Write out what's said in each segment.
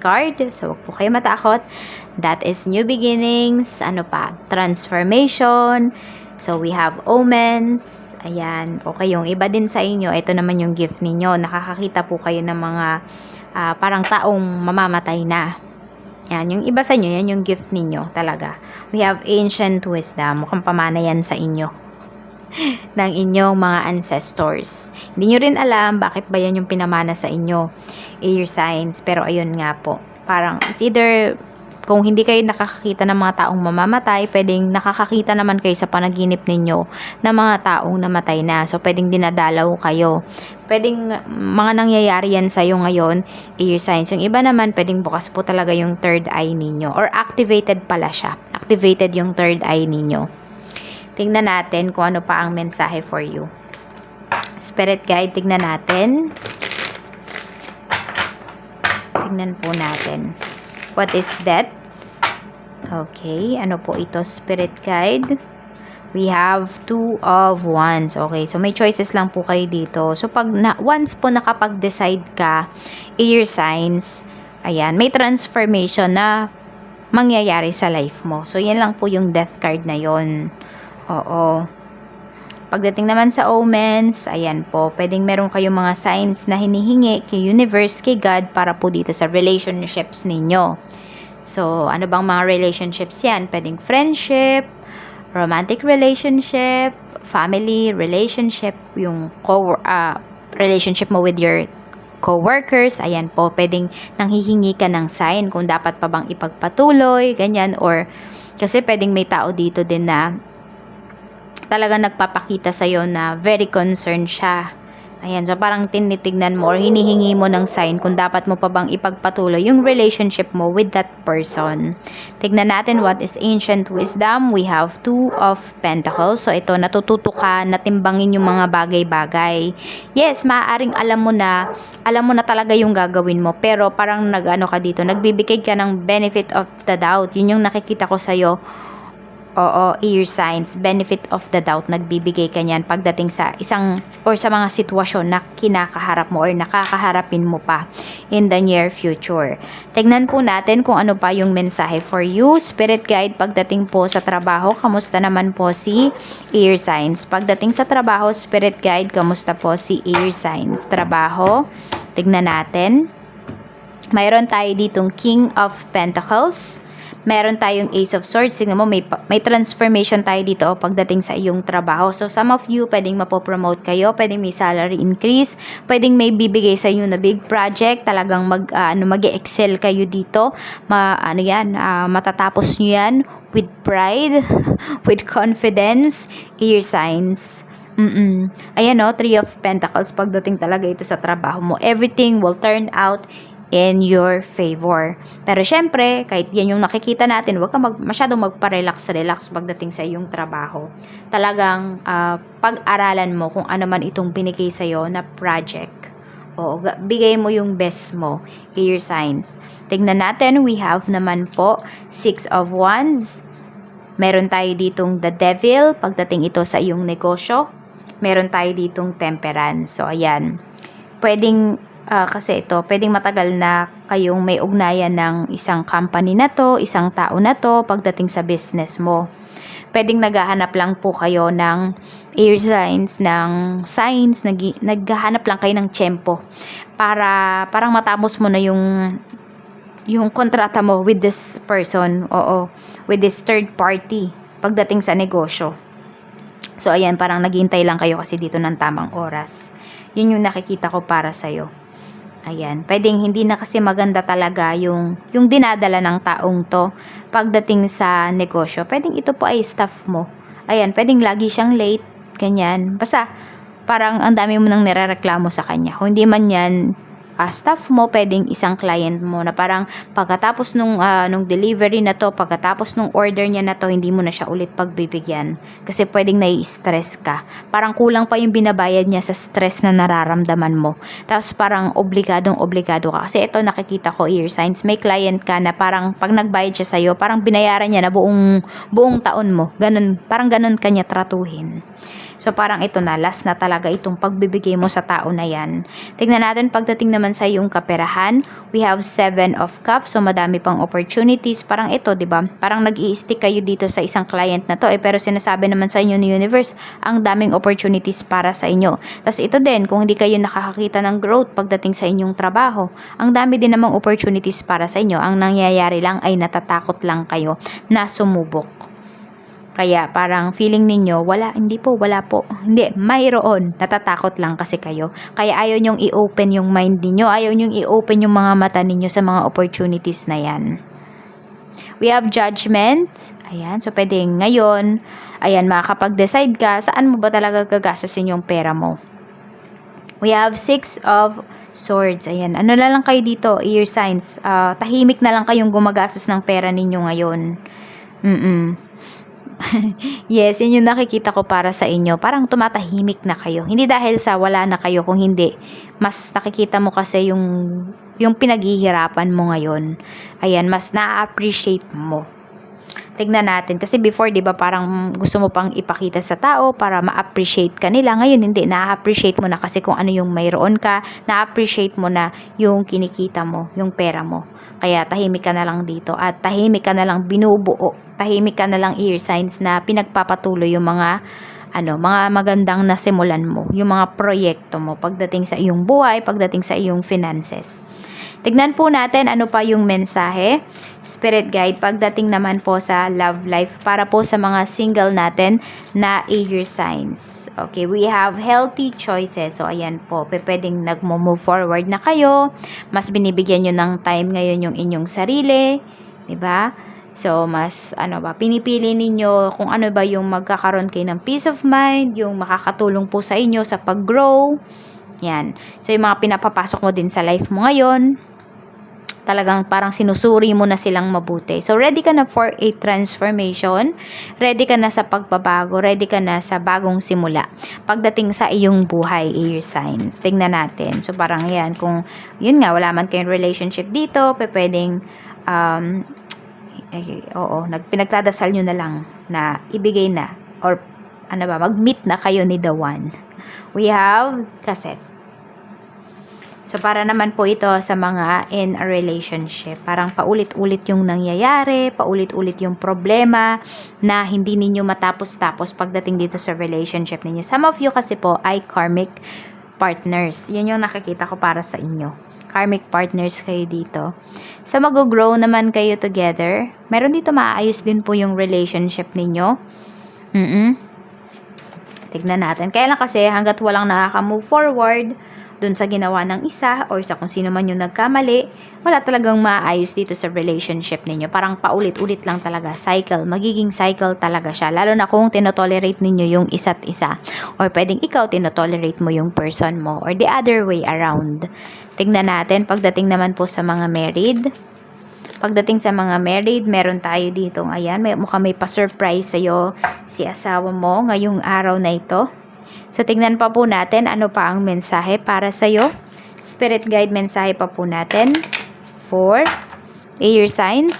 card. So, wag po kayo matakot. That is new beginnings. Ano pa? Transformation. So, we have omens. Ayan. Okay, yung iba din sa inyo, ito naman yung gift ninyo. Nakakakita po kayo ng mga ah, parang taong mamamatay na. Yan, yung iba sa inyo, yan yung gift ninyo talaga. We have ancient wisdom. Mukhang pamana yan sa inyo ng inyong mga ancestors. Hindi nyo rin alam bakit ba yan yung pinamana sa inyo, air signs. Pero ayun nga po, parang it's either kung hindi kayo nakakakita ng mga taong mamamatay, pwedeng nakakakita naman kayo sa panaginip ninyo ng mga taong namatay na. So, pwedeng dinadalaw kayo. Pwedeng mga nangyayari yan sa'yo ngayon, air signs. Yung iba naman, pwedeng bukas po talaga yung third eye ninyo. Or activated pala siya. Activated yung third eye ninyo. Tingnan natin kung ano pa ang mensahe for you. Spirit guide, tingnan natin. Tingnan po natin. What is that? Okay, ano po ito? Spirit guide. We have two of wands. Okay, so may choices lang po kayo dito. So pag na, once po nakapag-decide ka, air signs, ayan, may transformation na mangyayari sa life mo. So yan lang po yung death card na yon. Oo. Pagdating naman sa omens, ayan po, pwedeng meron kayong mga signs na hinihingi kay universe, kay God para po dito sa relationships ninyo. So, ano bang mga relationships yan? Pwedeng friendship, romantic relationship, family relationship, yung co ah, relationship mo with your co-workers, ayan po, pwedeng nanghihingi ka ng sign kung dapat pa bang ipagpatuloy, ganyan, or kasi pwedeng may tao dito din na talaga nagpapakita sa'yo na very concerned siya. Ayan, so parang tinitignan mo or hinihingi mo ng sign kung dapat mo pa bang ipagpatuloy yung relationship mo with that person. Tignan natin what is ancient wisdom. We have two of pentacles. So ito, natututo ka na yung mga bagay-bagay. Yes, maaaring alam mo na, alam mo na talaga yung gagawin mo. Pero parang nag-ano ka dito, nagbibigay ka ng benefit of the doubt. Yun yung nakikita ko sa'yo Oo, ear signs, benefit of the doubt, nagbibigay ka niyan pagdating sa isang or sa mga sitwasyon na kinakaharap mo or nakakaharapin mo pa in the near future. Tignan po natin kung ano pa yung mensahe for you. Spirit guide pagdating po sa trabaho, kamusta naman po si ear signs? Pagdating sa trabaho, spirit guide, kamusta po si ear signs? Trabaho, tignan natin. Mayroon tayo ditong King of Pentacles meron tayong Ace of Swords. Tingnan mo, may, may transformation tayo dito oh, pagdating sa iyong trabaho. So, some of you, pwedeng mapopromote kayo, pwedeng may salary increase, pwedeng may bibigay sa inyo na big project, talagang mag, uh, ano, mag-excel kayo dito. Ma, ano yan, uh, matatapos nyo yan with pride, with confidence, ear signs. Mm-mm. Ayan o, Three of Pentacles, pagdating talaga ito sa trabaho mo, everything will turn out in your favor. Pero syempre, kahit yan yung nakikita natin, huwag ka mag, masyadong magpa-relax-relax pagdating sa iyong trabaho. Talagang uh, pag-aralan mo kung ano man itong binigay sa'yo na project. O, bigay mo yung best mo, your signs. Tignan natin, we have naman po Six of Wands. Meron tayo ditong The Devil, pagdating ito sa iyong negosyo. Meron tayo ditong Temperance. So, ayan. Pwedeng uh, kasi ito, pwedeng matagal na kayong may ugnayan ng isang company na to, isang tao na to, pagdating sa business mo. Pwedeng naghahanap lang po kayo ng air signs, ng signs, nag, naghahanap lang kayo ng tiyempo para parang matapos mo na yung yung kontrata mo with this person, oo, with this third party pagdating sa negosyo. So, ayan, parang naghihintay lang kayo kasi dito ng tamang oras. Yun yung nakikita ko para sa'yo. Ayan, pwedeng hindi na kasi maganda talaga yung, yung dinadala ng taong to pagdating sa negosyo. Pwedeng ito po ay staff mo. Ayan, pwedeng lagi siyang late, ganyan. Basta, parang ang dami mo nang nirereklamo sa kanya. Kung hindi man yan ah, staff mo, pwedeng isang client mo na parang pagkatapos nung, ah, nung delivery na to, pagkatapos nung order niya na to, hindi mo na siya ulit pagbibigyan. Kasi pwedeng nai-stress ka. Parang kulang pa yung binabayad niya sa stress na nararamdaman mo. Tapos parang obligadong obligado ka. Kasi ito nakikita ko ear signs. May client ka na parang pag nagbayad siya sa'yo, parang binayaran niya na buong, buong taon mo. Ganun, parang ganun kanya tratuhin. So parang ito na, last na talaga itong pagbibigay mo sa tao na yan. Tingnan natin pagdating naman sa yung kaperahan, we have seven of cups, so madami pang opportunities. Parang ito, di ba? Parang nag stick kayo dito sa isang client na to, eh, pero sinasabi naman sa inyo ni universe, ang daming opportunities para sa inyo. Tapos ito din, kung hindi kayo nakakakita ng growth pagdating sa inyong trabaho, ang dami din namang opportunities para sa inyo. Ang nangyayari lang ay natatakot lang kayo na sumubok. Kaya parang feeling ninyo, wala, hindi po, wala po. Hindi, mayroon. Natatakot lang kasi kayo. Kaya ayaw nyong i-open yung mind ninyo. Ayaw nyong i-open yung mga mata ninyo sa mga opportunities na yan. We have judgment. Ayan, so pwede ngayon, ayan, makakapag-decide ka, saan mo ba talaga gagastasin yung pera mo. We have six of swords. Ayan, ano na lang kayo dito, ear signs. Ah, tahimik na lang kayong gumagastos ng pera ninyo ngayon. Mm-mm. yes, yun yung nakikita ko para sa inyo. Parang tumatahimik na kayo. Hindi dahil sa wala na kayo, kung hindi. Mas nakikita mo kasi yung, yung pinaghihirapan mo ngayon. Ayan, mas na-appreciate mo. Tignan natin. Kasi before, di ba, parang gusto mo pang ipakita sa tao para ma-appreciate ka nila. Ngayon, hindi. Na-appreciate mo na kasi kung ano yung mayroon ka. Na-appreciate mo na yung kinikita mo, yung pera mo. Kaya tahimik ka na lang dito. At tahimik ka na lang binubuo. Tahimik ka na lang ear signs na pinagpapatuloy yung mga ano, mga magandang nasimulan mo, yung mga proyekto mo pagdating sa iyong buhay, pagdating sa iyong finances. Tignan po natin ano pa yung mensahe, spirit guide, pagdating naman po sa love life para po sa mga single natin na air signs. Okay, we have healthy choices. So, ayan po, pwedeng nag-move forward na kayo. Mas binibigyan nyo ng time ngayon yung inyong sarili. ba? So, mas, ano ba, pinipili ninyo kung ano ba yung magkakaroon kayo ng peace of mind, yung makakatulong po sa inyo sa pag-grow. Yan. So, yung mga pinapapasok mo din sa life mo ngayon, talagang parang sinusuri mo na silang mabuti. So, ready ka na for a transformation, ready ka na sa pagbabago, ready ka na sa bagong simula. Pagdating sa iyong buhay, air signs. Tingnan natin. So, parang yan, kung, yun nga, wala man kayong relationship dito, pwedeng, um, eh, oo, nagpinagdadasal nyo na lang na ibigay na or ano ba, mag-meet na kayo ni the one. We have cassette. So, para naman po ito sa mga in a relationship. Parang paulit-ulit yung nangyayari, paulit-ulit yung problema na hindi ninyo matapos-tapos pagdating dito sa relationship ninyo. Some of you kasi po ay karmic partners. Yun yung nakikita ko para sa inyo. Karmic partners kayo dito. So, mag-grow naman kayo together. Meron dito maayos din po yung relationship ninyo. Mm-mm. Tignan natin. Kaya lang kasi hanggat walang nakaka-move forward, dun sa ginawa ng isa or sa kung sino man yung nagkamali, wala talagang maayos dito sa relationship ninyo. Parang paulit-ulit lang talaga. Cycle. Magiging cycle talaga siya. Lalo na kung tinotolerate ninyo yung isa't isa. Or pwedeng ikaw tinotolerate mo yung person mo. Or the other way around. Tignan natin. Pagdating naman po sa mga married. Pagdating sa mga married, meron tayo dito. Ayan, may, mukhang may pa-surprise sa'yo si asawa mo ngayong araw na ito. So, tingnan pa po natin ano pa ang mensahe para sa'yo. Spirit guide mensahe pa po natin for air signs,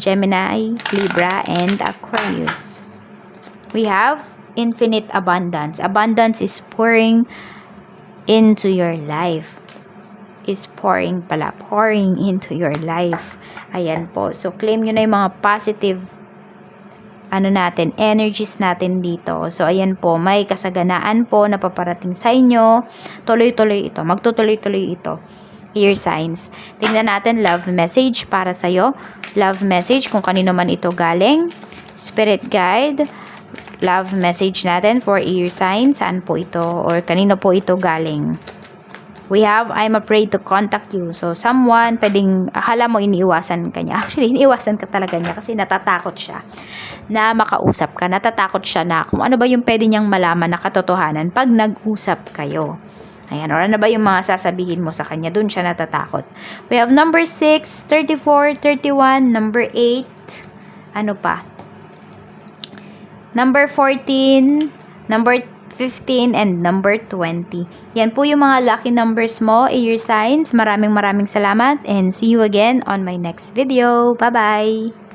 Gemini, Libra, and Aquarius. We have infinite abundance. Abundance is pouring into your life. Is pouring pala. Pouring into your life. Ayan po. So, claim nyo na yung mga positive ano natin, energies natin dito. So, ayan po, may kasaganaan po na paparating sa inyo. Tuloy-tuloy ito. Magtutuloy-tuloy ito. Ear signs. Tingnan natin love message para sa'yo. Love message kung kanino man ito galing. Spirit guide. Love message natin for ear signs. Saan po ito? Or kanino po ito galing? We have, I'm afraid to contact you. So, someone, pwedeng, akala mo iniiwasan ka niya. Actually, iniiwasan ka talaga niya kasi natatakot siya na makausap ka. Natatakot siya na kung ano ba yung pwede niyang malaman na katotohanan pag nag-usap kayo. Ayan, or ano ba yung mga sasabihin mo sa kanya? Doon siya natatakot. We have number 6, 34, 31, number 8. Ano pa? Number 14, number 15, and number 20. Yan po yung mga lucky numbers mo, air signs. Maraming maraming salamat and see you again on my next video. Bye-bye!